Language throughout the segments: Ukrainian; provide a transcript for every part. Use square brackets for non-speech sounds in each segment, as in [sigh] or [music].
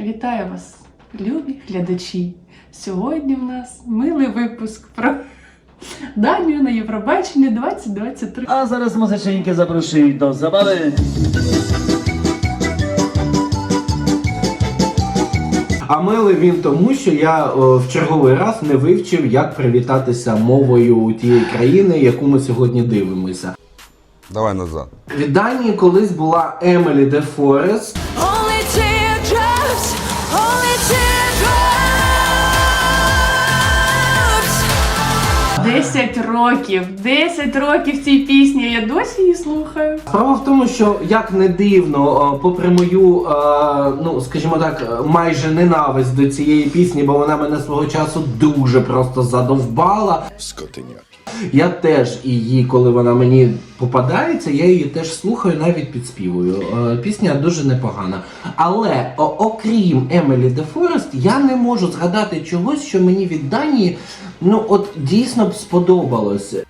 Вітаю вас, любі глядачі. Сьогодні в нас милий випуск про Данію на Євробаченні 2023. А зараз музиченьки запрошують до забави. А милий він тому, що я о, в черговий раз не вивчив, як привітатися мовою тієї країни, яку ми сьогодні дивимося. Давай назад. Від Данії колись була Емелі де Форест. 10 років, 10 років цій пісні. Я досі її слухаю. Справа в тому, що як не дивно, попри мою, е, ну скажімо так, е, майже ненависть до цієї пісні, бо вона мене свого часу дуже просто задовбала. Скотиня. Я теж її, коли вона мені попадається, я її теж слухаю, навіть підспівую. Е, Пісня дуже непогана. Але окрім Емелі де Форест, я не можу згадати чогось, що мені від Данії ну от дійсно б сподобалося.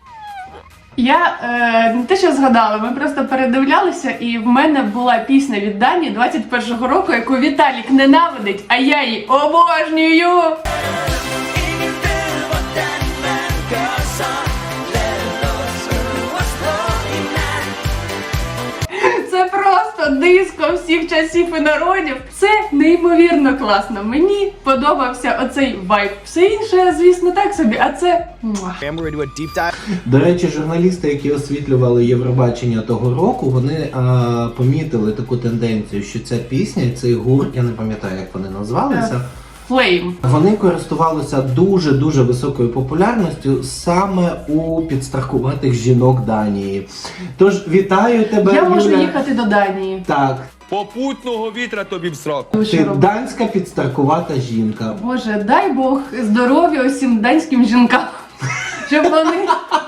Я е, не те, що згадала, ми просто передивлялися, і в мене була пісня від Дані 21-го року, яку Віталік ненавидить, а я її обожнюю. Диско всіх часів і народів. Це неймовірно класно. Мені подобався оцей вайб. Все інше, звісно, так собі, а це. До речі, журналісти, які освітлювали Євробачення того року, вони а, помітили таку тенденцію, що ця пісня, цей гурт, я не пам'ятаю, як вони назвалися. Флейм. Вони користувалися дуже дуже високою популярністю саме у підстрахуватих жінок Данії. Тож вітаю тебе, Я можу Юля. їхати до Данії. Так, Попутного вітра тобі в сраку. Ти данська підстаркувата жінка. Боже, дай Бог здоров'я усім данським жінкам. [laughs] Щоб вони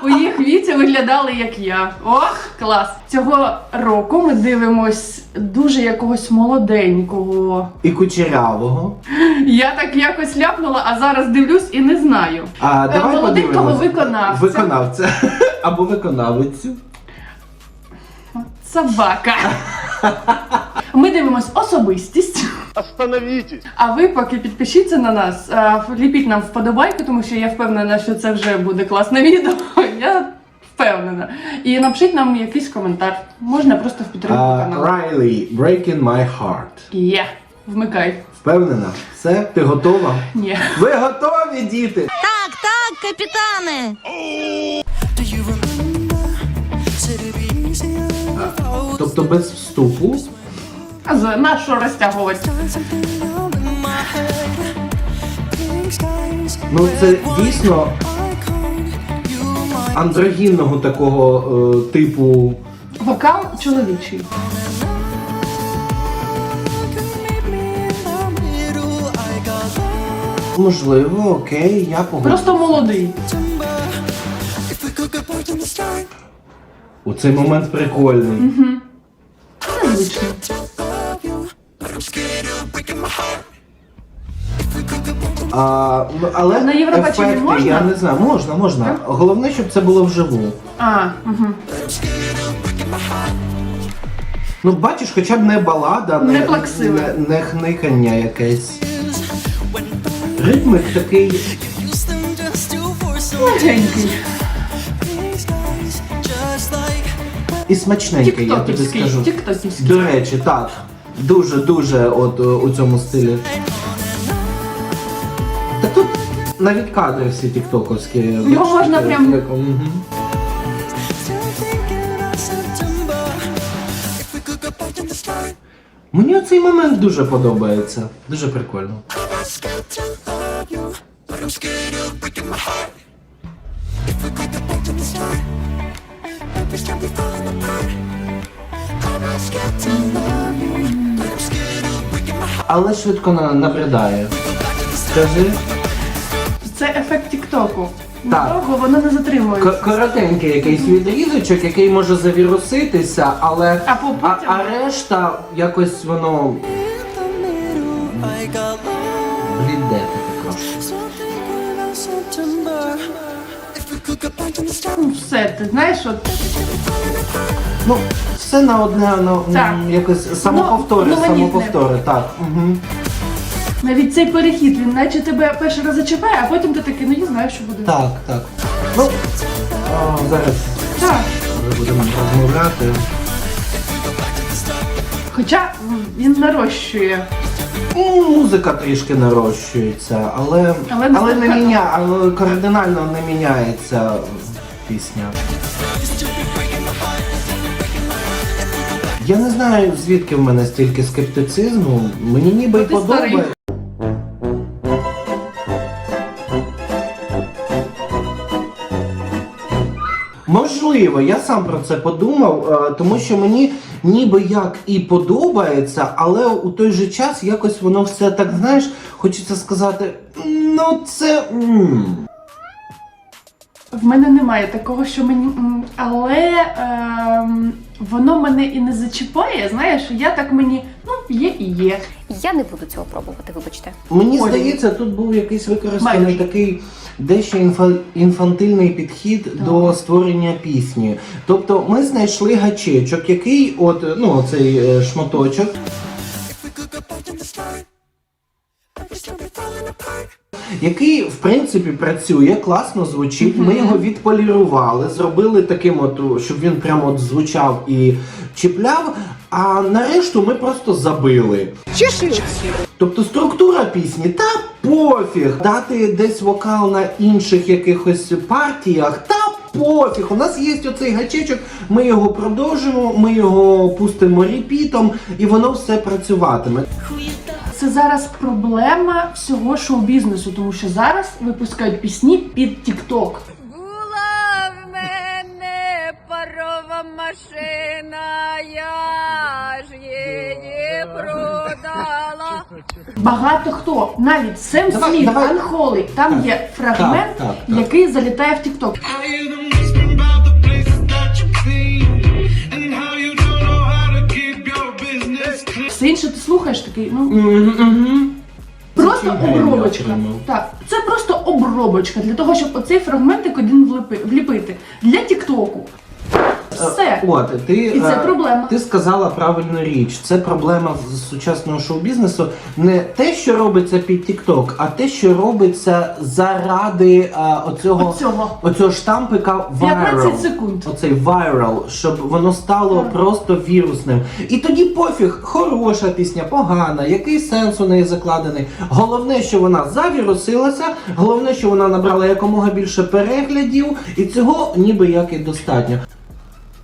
у їх віці виглядали як я. Ох, клас! Цього року ми дивимось дуже якогось молоденького. І кучерявого. Я так якось ляпнула, а зараз дивлюсь і не знаю. А Е, давай молоденького подивимось. виконавця. Виконавця [laughs] або виконавицю. Собака. Ми дивимось особистість. Остановитесь. А ви поки підпишіться на нас, ліпіть нам вподобайку, тому що я впевнена, що це вже буде класне відео. [laughs] Я впевнена. І напишіть нам якийсь коментар. Можна просто в підтримку А, каналу. Райлі, Breaking My Heart. Є, вмикай. Впевнена? Все, ти готова? Ні. Ви готові, діти? Так, так, капітане. Тобто без вступу. А за на що розтягувати? Ну це дійсно андрогінного такого е, типу. Вокал чоловічий. Можливо, окей, я погоджуюсь. Просто молодий. У цей момент прикольний. А, ну, але На Євробаченні ефекти, можна? я не знаю, можна, можна. Головне, щоб це було вживу. А, угу. Ну, бачиш, хоча б не балада, Не плаксиве. не, не хникання якесь. Ритмик такий. Легенький. І смачненький, я тобі скажу. До речі, так. Дуже-дуже от е, у цьому стилі. Та тут навіть кадри всі тіктоковські. Його можна прям- як- Мені оцей момент дуже подобається. Дуже прикольно. Але швидко на- набридає. Скажи. Це ефект Тіктоку. Так. Довго воно не затримується. К- коротенький якийсь відрізочок, який може завіруситися, але А по- а, потім- а решта якось воно бліде таке. Ну, все, ти знаєш, от Ну, все на одне, Так. м, якось самоповтори, Ну, ну, самоповтори, так. Угу. Навіть цей перехід, він наче тебе перший раз зачіпає, а потім ти такий, ну я знаю, що буде. Так, так. Ну, а, зараз Так. ми будемо розмовляти. Хоча м, він нарощує. Ну, Музика трішки нарощується, але, Але не але, не міня, але кардинально не міняється пісня. Я не знаю, звідки в мене стільки скептицизму. Мені ніби й ти старий. подобається. Можливо, я сам про це подумав, е, тому що мені ніби як і подобається, але у той же час якось воно все так, знаєш, хочеться сказати, ну це. В мене немає такого, що мені. Але ем, воно мене і не зачіпає. Знаєш, я так мені, ну, є і є. Я не буду цього пробувати, вибачте. Мені Ой. здається, тут був якийсь використаний Майже. такий дещо інфа- інфантильний підхід до створення пісні. Тобто ми знайшли гачечок, який, от ну цей е, шматочок. Який в принципі працює, класно звучить. Ми його відполірували, зробили таким, от, щоб він прямо от звучав і чіпляв. А нарешту ми просто забили. Тобто структура пісні, та пофіг. Дати десь вокал на інших якихось партіях, та пофіг. У нас є оцей гачечок, ми його продовжимо, ми його пустимо репітом, і воно все працюватиме. Це зараз проблема всього шоу-бізнесу, тому що зараз випускають пісні під TikTok. Була в мене парова машина, я ж її продала. Багато хто, навіть Сем Сміт. Анхолий, там Так, є фрагмент, так, так, так. який залітає в TikTok. Все інше ти слухаєш такий, ну просто обробочка. Так, це просто обробочка для того, щоб оцей фрагментик один вліпи- вліпити для Тіктоку. Все. Е, От ти, І це е, проблема. Ти сказала правильну річ. Це проблема з сучасного шоу-бізнесу. Не те, що робиться під TikTok, а те, що робиться заради е, оцього, Оцього. оцього штампика viral. 15 секунд. Оцей viral, щоб воно стало Так. просто вірусним. І тоді пофіг, хороша пісня, погана, який сенс у неї закладений. Головне, що вона завірусилася, головне, що вона набрала якомога більше переглядів, і цього ніби як і достатньо.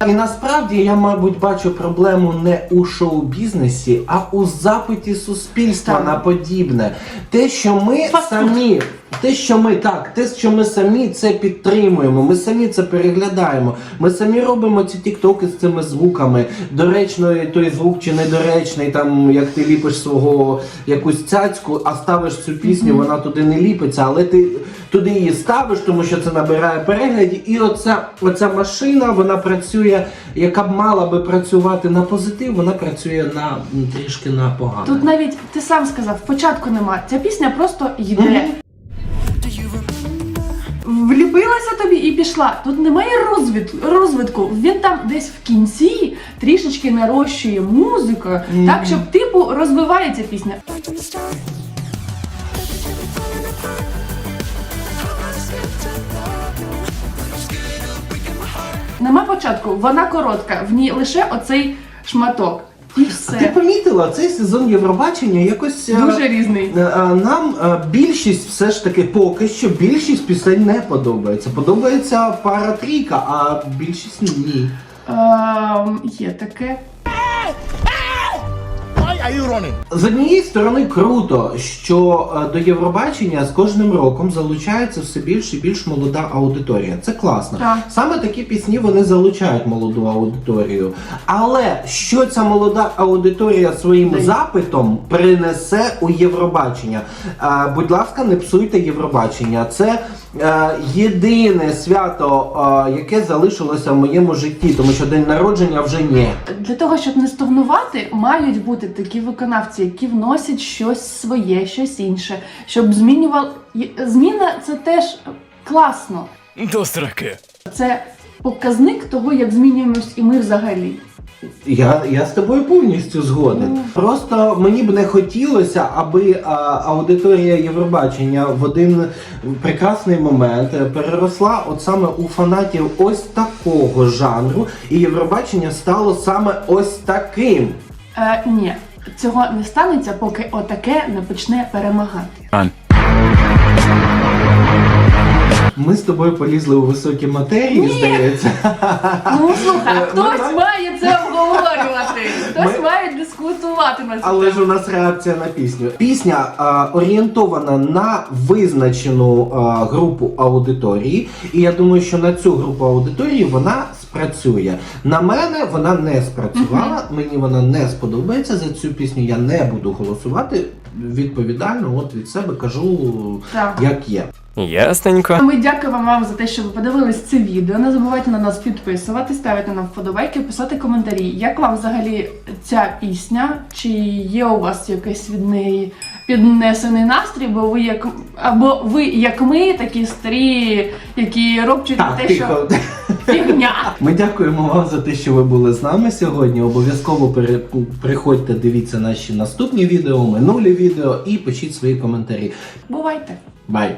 І насправді я, мабуть, бачу проблему не у шоу-бізнесі, а у запиті суспільства на подібне. Те, що ми самі, те, що ми так, те, що ми самі це підтримуємо, ми самі це переглядаємо. Ми самі робимо ці тіктоки з цими звуками. Доречний той звук чи недоречний, там як ти ліпиш свого якусь цяцьку, а ставиш цю пісню, вона туди не ліпиться, але ти туди її ставиш, тому що це набирає переглядів. І оця, оця машина, вона працює, яка б мала би працювати на позитив, вона працює на трішки на погано. Тут навіть ти сам сказав, початку нема. Ця пісня просто йде. Влюбилася тобі і пішла. Тут немає розвитку. розвитку. Він там десь в кінці трішечки нарощує музику, так щоб типу розвивається пісня. Нема початку, вона коротка, в ній лише оцей шматок. І Ти помітила, цей сезон Євробачення якось е, Дуже різний. е, е, нам більшість все ж таки поки що більшість пісень не подобається. Подобається пара трійка, а більшість ні. Е, є таке. Are you running? З однієї сторони круто, що е, до Євробачення з кожним роком залучається все більш і більш молода аудиторія. Це класно. Так. Саме такі пісні вони залучають молоду аудиторію. Але що ця молода аудиторія своїм Дай. запитом принесе у Євробачення? Е, будь ласка, не псуйте Євробачення. Це єдине свято, е, яке залишилося в моєму житті, тому що день народження вже ні. Для того, щоб не стогнувати, мають бути такі виконавці, які вносять щось своє, щось інше, щоб змінював. Й- Зміна це теж класно. До сраки. Це показник того, як змінюємось і ми взагалі. Я, я з тобою повністю згоден. Просто мені б не хотілося, аби а, аудиторія Євробачення в один прекрасний момент переросла от саме у фанатів ось такого жанру, і Євробачення стало саме ось таким. Е, ні, цього не станеться, поки отаке не почне перемагати. Ми з тобою полізли у високі матерії, здається. Ну слухай, хтось має це обговорювати, хтось Ми- має дискутувати на цю Але ж у нас реакція на пісню. Пісня орієнтована на визначену групу аудиторії, і я думаю, що на цю групу аудиторії вона спрацює. На мене вона не спрацювала. Мені вона не сподобається за цю пісню. Я не буду голосувати. Відповідально, от від себе кажу, Так. як є. Ясненько. Ми дякуємо вам за те, що ви подивились це відео. Не забувайте на нас підписувати, ставити нам вподобайки, писати коментарі. Як вам взагалі ця пісня? Чи є у вас якийсь від неї піднесений настрій? Бо ви як або ви як ми, такі старі, які робчуть Так, те, що тихо. фігня. Ми дякуємо вам за те, що ви були з нами сьогодні. Обов'язково пере- приходьте, дивіться наші наступні відео, минулі відео і пишіть свої коментарі. Бувайте! Бай!